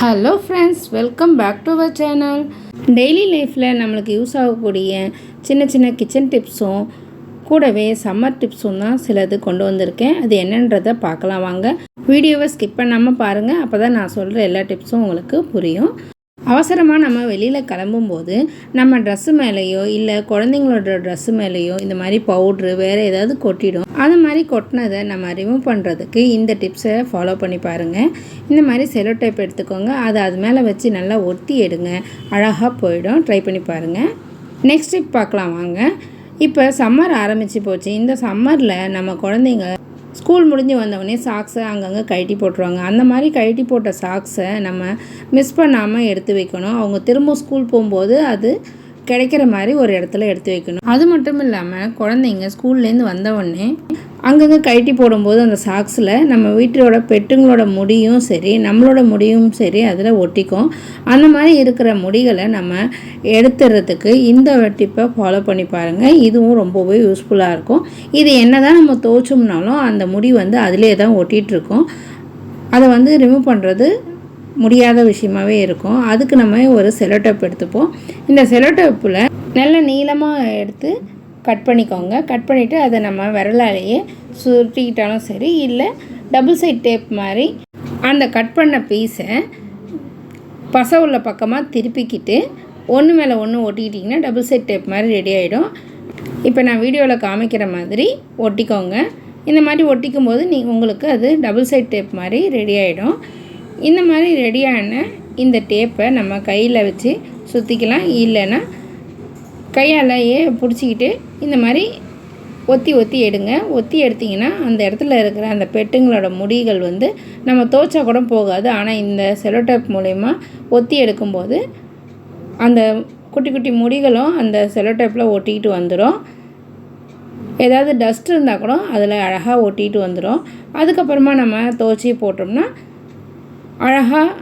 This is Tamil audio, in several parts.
Hello friends welcome back to our channel daily லைஃப்பில் நம்மளுக்கு யூஸ் ஆகக்கூடிய சின்ன சின்ன கிச்சன் டிப்ஸும் கூடவே சம்மர் டிப்ஸும் தான் சிலது கொண்டு வந்திருக்கேன். அது என்னன்றதை பார்க்கலாம் வாங்க. வீடியோவை ஸ்கிப் பண்ணாமல் பாருங்கள் அப்போ தான் நான் சொல்கிற எல்லா டிப்ஸும் உங்களுக்கு புரியும். அவசரமாக நம்ம வெளியில் கிளம்பும்போது நம்ம ட்ரெஸ்ஸு மேலேயோ இல்லை குழந்தைங்களோட ட்ரெஸ்ஸு மேலேயோ இந்த மாதிரி பவுட்ரு வேறு ஏதாவது கொட்டிடும். அது மாதிரி கொட்டினதை நம்ம ரிமூவ் பண்ணுறதுக்கு இந்த டிப்ஸை ஃபாலோ பண்ணி பாருங்கள் இந்த மாதிரி செலோ டைப் எடுத்துக்கோங்க. அதை அது மேலே வச்சு நல்லா ஒத்தி எடுங்க. அழகாக போயிடும். ட்ரை பண்ணி பாருங்கள் நெக்ஸ்ட் டிப் பார்க்கலாம் வாங்க. இப்போ சம்மர் ஆரம்பித்து போச்சு. இந்த சம்மரில் நம்ம குழந்தைங்க ஸ்கூல் முடிஞ்சு வந்தவொடனே சாக்ஸை அங்கங்கே கழட்டி போட்டுருவாங்க. அந்த மாதிரி கழட்டி போட்ட சாக்ஸை நம்ம மிஸ் பண்ணாமல் எடுத்து வைக்கணும். அவங்க திரும்ப ஸ்கூல் போகும்போது அது கிடைக்கிற மாதிரி ஒரு இடத்துல எடுத்து வைக்கணும். அது மட்டும் இல்லாமல் குழந்தைங்க ஸ்கூல்லேருந்து வந்தவொடனே அங்கங்கே கழட்டி போடும்போது அந்த சாக்ஸில் நம்ம வீட்டோட பெட்டுங்களோட முடியும் சரி நம்மளோட முடியும் சரி அதில் ஒட்டிக்கும். அந்த மாதிரி இருக்கிற முடிகளை நம்ம எடுத்துறதுக்கு இந்த டிப்பை ஃபாலோ பண்ணி பாருங்கள் இதுவும் ரொம்பவே யூஸ்ஃபுல்லாக இருக்கும். இது என்ன தான் நம்ம தோச்சோம்னாலும் அந்த முடி வந்து அதிலே தான் ஒட்டிகிட்ருக்கோம் அதை வந்து ரிமூவ் பண்ணுறது முடியாத விஷயமாகவே இருக்கும். அதுக்கு நம்ம ஒரு செலோடேப் எடுத்துப்போம். இந்த செலோடேப்பில் நல்ல நீளமாக எடுத்து கட் பண்ணிக்கோங்க. கட் பண்ணிவிட்டு அதை நம்ம விரலாலேயே சுருட்டிக்கிட்டாலும் சரி இல்லை டபுள் சைட் டேப் மாதிரி அந்த கட் பண்ண பீஸை பச உள்ள பக்கமாக திருப்பிக்கிட்டு ஒன்று மேலே ஒன்று ஒட்டிக்கிட்டிங்கன்னா டபுள் சைட் டேப் மாதிரி ரெடி ஆகிடும் இப்போ நான் வீடியோவில் காமிக்கிற மாதிரி ஒட்டிக்கோங்க. இந்த மாதிரி ஒட்டிக்கும் போது நீ உங்களுக்கு அது டபுள் சைட் டேப் மாதிரி ரெடி ஆகிடும் இந்த மாதிரி ரெடியான இந்த டேப்பை நம்ம கையில் வச்சு சுற்றிக்கலாம் இல்லைன்னா கையாலேயே பிடிச்சிக்கிட்டு இந்த மாதிரி ஒத்தி ஒத்தி எடுங்க. ஒத்தி எடுத்திங்கன்னா அந்த இடத்துல இருக்கிற அந்த பெட்டுங்களோட முடிகள் வந்து நம்ம தோச்சா கூட போகாது. ஆனால் இந்த செலோடேப் மூலயமா ஒத்தி எடுக்கும்போது அந்த குட்டி குட்டி முடிகளும் அந்த செலோடேப்பில் ஒட்டிக்கிட்டு வந்துடும் ஏதாவது டஸ்ட் இருந்தால் கூட அதில் அழகாக ஒட்டிகிட்டு வந்துடும் அதுக்கப்புறமா நம்ம துவச்சி போட்டோம்னா அழகாக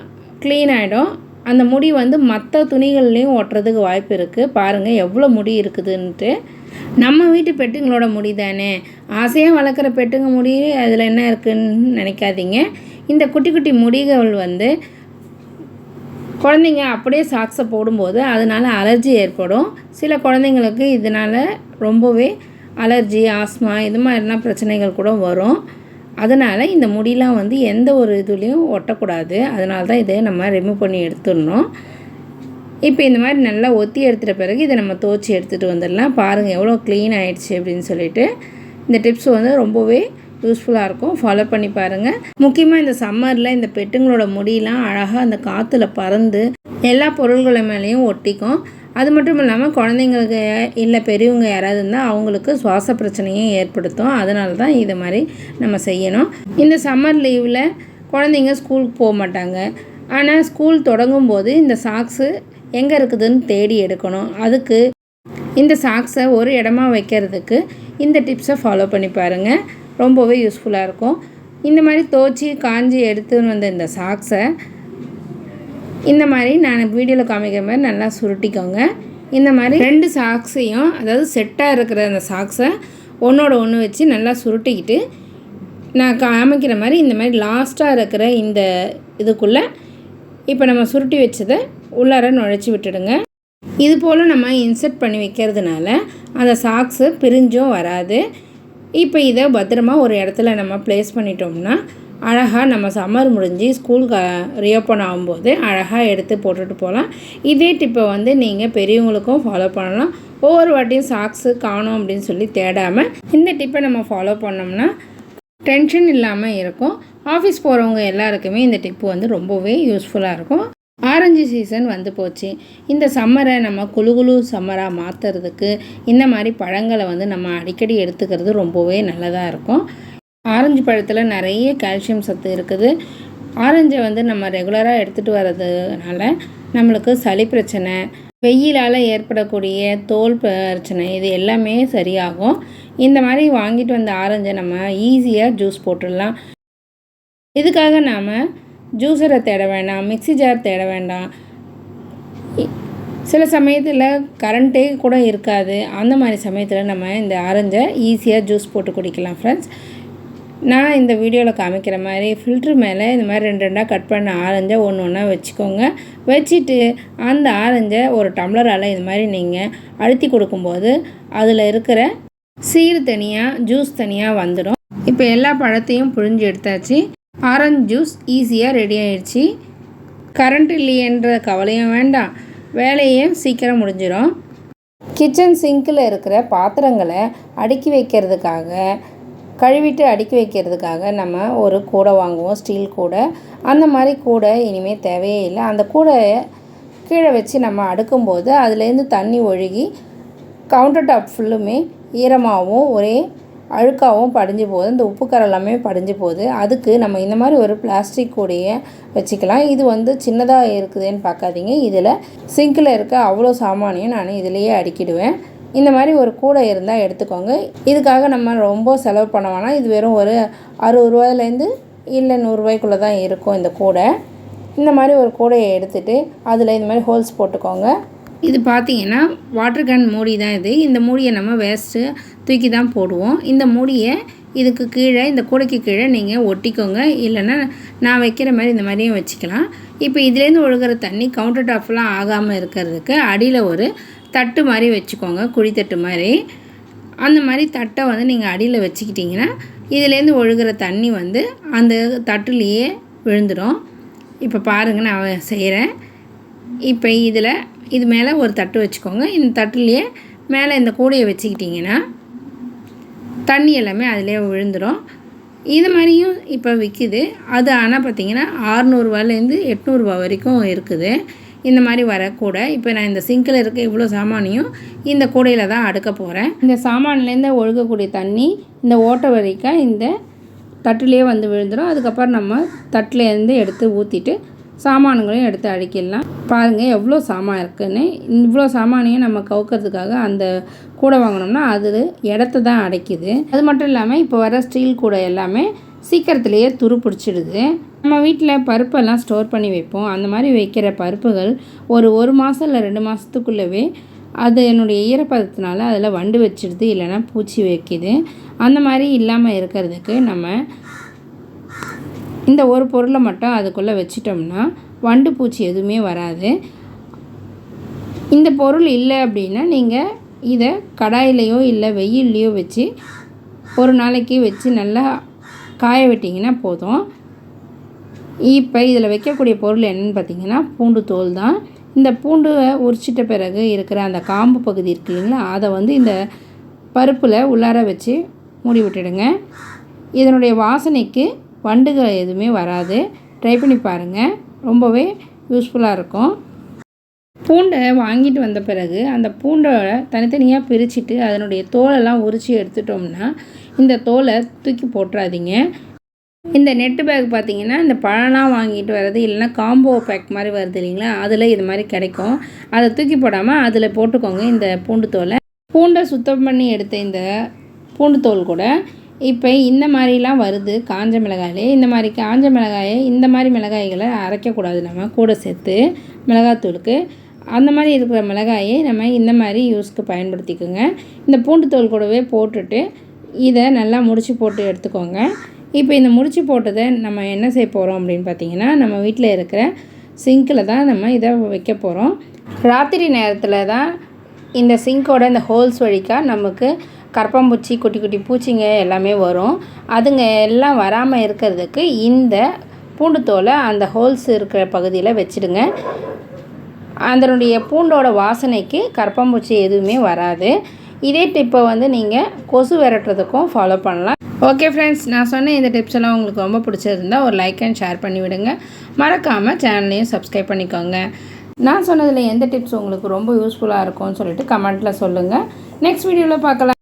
க்ளீன் ஆகிடும் அந்த முடி வந்து மற்ற துணிகள்லேயும் ஒட்டுறதுக்கு வாய்ப்பு இருக்குது பாருங்கள் எவ்வளோ முடி இருக்குதுன்ட்டு. நம்ம வீட்டு பெட்டுங்களோட முடி தானே? ஆசையாக வளர்க்குற பெட்டுங்க முடி அதில் என்ன இருக்குதுன்னு நினைக்காதீங்க. இந்த குட்டி குட்டி முடிகள் வந்து குழந்தைங்க அப்படியே சாக்ஸை போடும்போது அதனால் அலர்ஜி ஏற்படும். சில குழந்தைங்களுக்கு இதனால் ரொம்பவே அலர்ஜி ஆஸ்மா இது மாதிரிலாம் பிரச்சனைகள் கூட வரும். அதனால் இந்த முடியெலாம் வந்து எந்த ஒரு இதுலேயும் ஒட்டக்கூடாது. அதனால தான் இதை நம்ம ரிமூவ் பண்ணி எடுத்துடணும். இப்போ இந்த மாதிரி நல்லா ஒத்தி எடுத்துகிட்ட பிறகு இதை நம்ம துவச்சி எடுத்துகிட்டு வந்துடலாம். பாருங்கள் எவ்வளோ க்ளீன் ஆகிடுச்சி அப்படின்னு சொல்லிட்டு. இந்த டிப்ஸ் வந்து ரொம்பவே யூஸ்ஃபுல்லாக இருக்கும். ஃபாலோ பண்ணி பாருங்கள் முக்கியமாக இந்த சம்மரில் இந்த பெட்டுங்களோட முடியெலாம் அழகாக அந்த காற்றுல பறந்து எல்லா பொருள்களை மேலேயும் ஒட்டிக்கும். அது மட்டும் இல்லாமல் குழந்தைங்களுக்கு இல்லை பெரியவங்க யாராவது இருந்தால் அவங்களுக்கு சுவாச பிரச்சனையும் ஏற்படுத்தும். அதனால தான் இது மாதிரி நம்ம செய்யணும். இந்த சம்மர் லீவில் குழந்தைங்க ஸ்கூலுக்கு போக மாட்டாங்க. ஆனால் ஸ்கூல் தொடங்கும் போது இந்த சாக்ஸு எங்கே இருக்குதுன்னு தேடி எடுக்கணும். அதுக்கு இந்த சாக்ஸை ஒரு இடமா வைக்கிறதுக்கு இந்த டிப்ஸை ஃபாலோ பண்ணி பாருங்கள் ரொம்பவே யூஸ்ஃபுல்லாக இருக்கும். இந்த மாதிரி தோச்சி காஞ்சி எடுத்துன்னு வந்த இந்த சாக்ஸை இந்த மாதிரி நான் வீடியோவில் காமிக்கிற மாதிரி நல்லா சுருட்டிக்கோங்க. இந்த மாதிரி ரெண்டு சாக்ஸையும் அதாவது செட்டாக இருக்கிற அந்த சாக்ஸை ஒன்றோட ஒன்று வச்சு நல்லா சுருட்டிக்கிட்டு நான் காமிக்கிற மாதிரி இந்த மாதிரி லாஸ்ட்டாக இருக்கிற இந்த இதுக்குள்ளே இப்போ நம்ம சுருட்டி வச்சதை உள்ளார நுழைச்சி விட்டுடுங்க. இது போல் நம்ம இன்சர்ட் பண்ணி வைக்கிறதுனால அந்த சாக்ஸு பிரிஞ்சும் வராது. இப்போ இதை பத்திரமா ஒரு இடத்துல நம்ம ப்ளேஸ் பண்ணிட்டோம்னா அழகாக நம்ம சம்மர் முடிஞ்சு ஸ்கூல் க ரீஓப்பன் ஆகும்போது அழகாக எடுத்து போட்டுட்டு போகலாம். இதே டிப்பை வந்து நீங்கள் பெரியவங்களுக்கும் ஃபாலோ பண்ணலாம். ஒவ்வொரு வாட்டியும் சாக்ஸு காணும் அப்படின்னு சொல்லி தேடாமல் இந்த டிப்பை நம்ம ஃபாலோ பண்ணோம்னா டென்ஷன் இல்லாமல் இருக்கும். ஆஃபீஸ் போகிறவங்க எல்லாருக்குமே இந்த டிப்பு வந்து ரொம்பவே யூஸ்ஃபுல்லாக இருக்கும். ஆரஞ்சு சீசன் வந்து போச்சு. இந்த சம்மரை நம்ம குழு குழு சம்மராக மாற்றுறதுக்கு இந்த மாதிரி பழங்களை வந்து நம்ம அடிக்கடி எடுத்துக்கிறது ரொம்பவே நல்லதாக இருக்கும். ஆரஞ்சு பழத்தில் நிறைய கால்சியம் சத்து இருக்குது. ஆரஞ்சை வந்து நம்ம ரெகுலராக எடுத்துகிட்டு வர்றதுனால நம்மளுக்கு சளி பிரச்சனை வெயிலால் ஏற்படக்கூடிய தோல் பிரச்சனை இது எல்லாமே சரியாகும். இந்த மாதிரி வாங்கிட்டு வந்த ஆரஞ்சை நம்ம ஈஸியாக ஜூஸ் போட்டுடலாம். இதுக்காக நாம் ஜூஸரை தேட வேண்டாம் மிக்சி ஜார் தேட வேண்டாம். சில சமயத்தில் கரண்ட்டே கூட இருக்காது. அந்த மாதிரி சமயத்தில் நம்ம இந்த ஆரஞ்சை ஈஸியாக ஜூஸ் போட்டு குடிக்கலாம் ஃப்ரெண்ட்ஸ் நான் இந்த வீடியோவில் காமிக்கிற மாதிரி ஃபில்ட்ரு மேலே இந்த மாதிரி ரெண்டு ரெண்டாக கட் பண்ண ஆரஞ்சை ஒன்று ஒன்றா வச்சுக்கோங்க. வச்சுட்டு அந்த ஆரஞ்சை ஒரு டம்ளரால் இது மாதிரி நீங்கள் அழுத்தி கொடுக்கும்போது அதில் இருக்கிற சீர் தனியாக ஜூஸ் தனியாக வந்துடும். இப்போ எல்லா பழத்தையும் புழிஞ்சு எடுத்தாச்சு. ஆரஞ்சு ஜூஸ் ஈஸியாக ரெடி ஆயிடுச்சு கரண்ட் இல்லையன்ற கவலையும் வேண்டாம். வேலையும் சீக்கிரம் முடிஞ்சிடும் கிச்சன் சிங்கில் இருக்கிற பாத்திரங்களை அடுக்கி வைக்கிறதுக்காக கழுவிட்டு அடுக்கி வைக்கிறதுக்காக நம்ம ஒரு கூடை வாங்குவோம் ஸ்டீல் கூடை. அந்த மாதிரி கூடை இனிமேல் தேவையே இல்லை. அந்த கூடையை கீழே வச்சு நம்ம அடுக்கும்போது அதுலேருந்து தண்ணி ஒழுகி கவுண்டர் டாப் ஃபுல்லுமே ஈரமாகவும் ஒரே அழுக்காகவும் படிஞ்சு போகுது இந்த உப்புக்கரை எல்லாமே படிஞ்சு போகுது. அதுக்கு நம்ம இந்த மாதிரி ஒரு பிளாஸ்டிக் கூடையை வச்சுக்கலாம். இது வந்து சின்னதாக இருக்குதுன்னு பார்க்காதீங்க. இதில் சிங்கில் இருக்க அவ்வளோ சாமானியம் நான் இதிலேயே அடுக்கிடுவேன். இந்த மாதிரி ஒரு கூடை இருந்தால் எடுத்துக்கோங்க. இதுக்காக நம்ம ரொம்ப செலவு பண்ண வேணாம். இது வெறும் ஒரு அறுபது ரூபாயிலேருந்து இல்லை நூறுரூவாய்க்குள்ளே தான் இருக்கும் இந்த கூடை. இந்த மாதிரி ஒரு கூடையை எடுத்துகிட்டு அதில் இந்த மாதிரி ஹோல்ஸ் போட்டுக்கோங்க. இது பார்த்தீங்கன்னா வாட்டர் கேன் மூடி தான் இது. இந்த மூடியை நம்ம வேஸ்ட்டு தூக்கி தான் போடுவோம். இந்த மூடியை இதுக்கு கீழே இந்த கூடைக்கு கீழே நீங்கள் ஒட்டிக்கோங்க. இல்லைன்னா நான் வைக்கிற மாதிரி இந்த மாதிரியும் வச்சுக்கலாம். இப்போ இதுலேருந்து ஒழுகிற தண்ணி கவுண்டர் டாப்லாம் ஆகாமல் இருக்கிறதுக்கு அடியில் ஒரு தட்டு மாதிரி வச்சுக்கோங்க. குழித்தட்டு மாதிரி. அந்த மாதிரி தட்டை வந்து நீங்கள் அடியில் வச்சுக்கிட்டிங்கன்னா இதுலேருந்து ஒழுகிற தண்ணி வந்து அந்த தட்டுலேயே விழுந்துடும் இப்போ பாருங்கள் நான் செய்கிறேன் இப்போ இதில் இது மேலே ஒரு தட்டு வச்சுக்கோங்க. இந்த தட்டுலேயே மேலே இந்த கூடையை வச்சுக்கிட்டிங்கன்னா தண்ணி எல்லாமே அதிலே விழுந்துடும் இது மாதிரியும் இப்போ விற்கிது அது ஆனால் பார்த்திங்கன்னா ஆறுநூறுவாலேருந்து எட்நூறுபா வரைக்கும் இருக்குது. இந்த மாதிரி வர கூடை. இப்போ நான் இந்த சிங்கில் இருக்க இவ்வளோ சாமானையும் இந்த கூடையில் தான் அடுக்க போகிறேன் இந்த சாமான்லேருந்து ஒழுகக்கூடிய தண்ணி இந்த ஓட்டை வரைக்கும் இந்த தட்டுலேயே வந்து விழுந்துடும் அதுக்கப்புறம் நம்ம தட்டிலேருந்து எடுத்து ஊற்றிட்டு சாமான்களையும் எடுத்து அடிக்கிடலாம் பாருங்கள் எவ்வளோ சாமான் இருக்குதுன்னு இவ்வளோ சாமானையும் நம்ம கவுக்கிறதுக்காக அந்த கூடை வாங்கினோம்னா அது இடத்த தான் அடைக்குது. அது மட்டும் இல்லாமல் இப்போ வர ஸ்டீல் கூடை எல்லாமே சீக்கிரத்துலேயே துரு பிடிச்சிடுது. நம்ம வீட்டில் பருப்பெல்லாம் ஸ்டோர் பண்ணி வைப்போம். அந்த மாதிரி வைக்கிற பருப்புகள் ஒரு ஒரு மாதம் இல்லை ரெண்டு மாதத்துக்குள்ளவே அது என்னுடைய ஈரப்பதத்தினால அதில் வண்டு வச்சிடுது இல்லைன்னா பூச்சி வைக்கிது. அந்த மாதிரி இல்லாமல் இருக்கிறதுக்கு நம்ம இந்த ஒரு பொருளை மட்டும் அதுக்குள்ளே வச்சிட்டோம்னா வண்டு பூச்சி எதுவுமே வராது. இந்த பொருள் இல்லை அப்படின்னா நீங்கள் இதை கடாயிலையோ இல்லை வெயில்லையோ வச்சு ஒரு நாளைக்கு வச்சு நல்லா காய விட்டிங்கன்னா போதும். இப்போ இதில் வைக்கக்கூடிய பொருள் என்னென்னு பார்த்தீங்கன்னா பூண்டு தோல் தான். இந்த பூண்டு உரிச்சிட்ட பிறகு இருக்கிற அந்த காம்பு பகுதி இருக்கு இல்லைங்களா அதை வந்து இந்த பருப்பில் உள்ளார வச்சு மூடி விட்டுடுங்க. இதனுடைய வாசனைக்கு வண்டுகள் எதுவுமே வராது. ட்ரை பண்ணி பாருங்கள் ரொம்பவே யூஸ்ஃபுல்லாக இருக்கும். பூண்டை வாங்கிட்டு வந்த பிறகு அந்த பூண்டோட தனித்தனியாக பிரிச்சுட்டு அதனுடைய தோலெல்லாம் உரித்து எடுத்துட்டோம்னா இந்த தோலை தூக்கி போட்டுறாதீங்க. இந்த நெட்டு பேக் பார்த்தீங்கன்னா இந்த பழம்லாம் வாங்கிட்டு வர்றது இல்லைன்னா காம்போ பேக் மாதிரி வருது இல்லைங்களா? அதில் இது மாதிரி கிடைக்கும். அதை தூக்கி போடாமல் அதில் போட்டுக்கோங்க இந்த பூண்டு தோலை. பூண்டை சுத்தம் பண்ணி எடுத்த இந்த பூண்டு தோல் கூட இப்போ இந்த மாதிரிலாம் வருது காஞ்ச மிளகாயிலே. இந்த மாதிரி காஞ்ச மிளகாயை இந்த மாதிரி மிளகாய்களை அரைக்கக்கூடாது. நம்ம கூட சேர்த்து மிளகாத்தூளுக்கு. அந்த மாதிரி இருக்கிற மிளகாயை நம்ம இந்த மாதிரி யூஸ்க்கு பயன்படுத்திக்கோங்க. இந்த பூண்டு தோல் கூடவே போட்டுட்டு இதை நல்லா முடிச்சு போட்டு எடுத்துக்கோங்க. இப்போ இந்த முடிச்சு போட்டதை நம்ம என்ன செய்ய போகிறோம் அப்படின்னு பார்த்தீங்கன்னா நம்ம வீட்டில் இருக்கிற சிங்கில் தான் நம்ம இதை வைக்க போகிறோம் ராத்திரி நேரத்தில் தான் இந்த சிங்கோட இந்த ஹோல்ஸ் வழிக்காக நமக்கு கரப்பாம்பூச்சி குட்டி குட்டி பூச்சிங்க எல்லாமே வரும். அதுங்க எல்லாம் வராமல் இருக்கிறதுக்கு இந்த பூண்டுத்தோலை அந்த ஹோல்ஸ் இருக்கிற பகுதியில் வச்சுடுங்க. அதனுடைய பூண்டோட வாசனைக்கு கரப்பாம்பூச்சி எதுவுமே வராது. இதே டிப்பை வந்து நீங்கள் கொசு விரட்டுறதுக்கும் ஃபாலோ பண்ணலாம். ஓகே ஃப்ரெண்ட்ஸ் நான் சொன்ன இந்த டிப்ஸ் எல்லாம் உங்களுக்கு ரொம்ப பிடிச்சிருந்தா ஒரு லைக் அண்ட் ஷேர் பண்ணி விடுங்க. மறக்காமல் சேனலையும் சப்ஸ்கிரைப் பண்ணிக்கோங்க. நான் சொன்னதில் எந்த டிப்ஸ் உங்களுக்கு ரொம்ப யூஸ்ஃபுல்லாக இருக்கும்னு சொல்லிட்டு கமெண்ட்டில் சொல்லுங்கள் நெக்ஸ்ட் வீடியோவில் பார்க்கலாம்.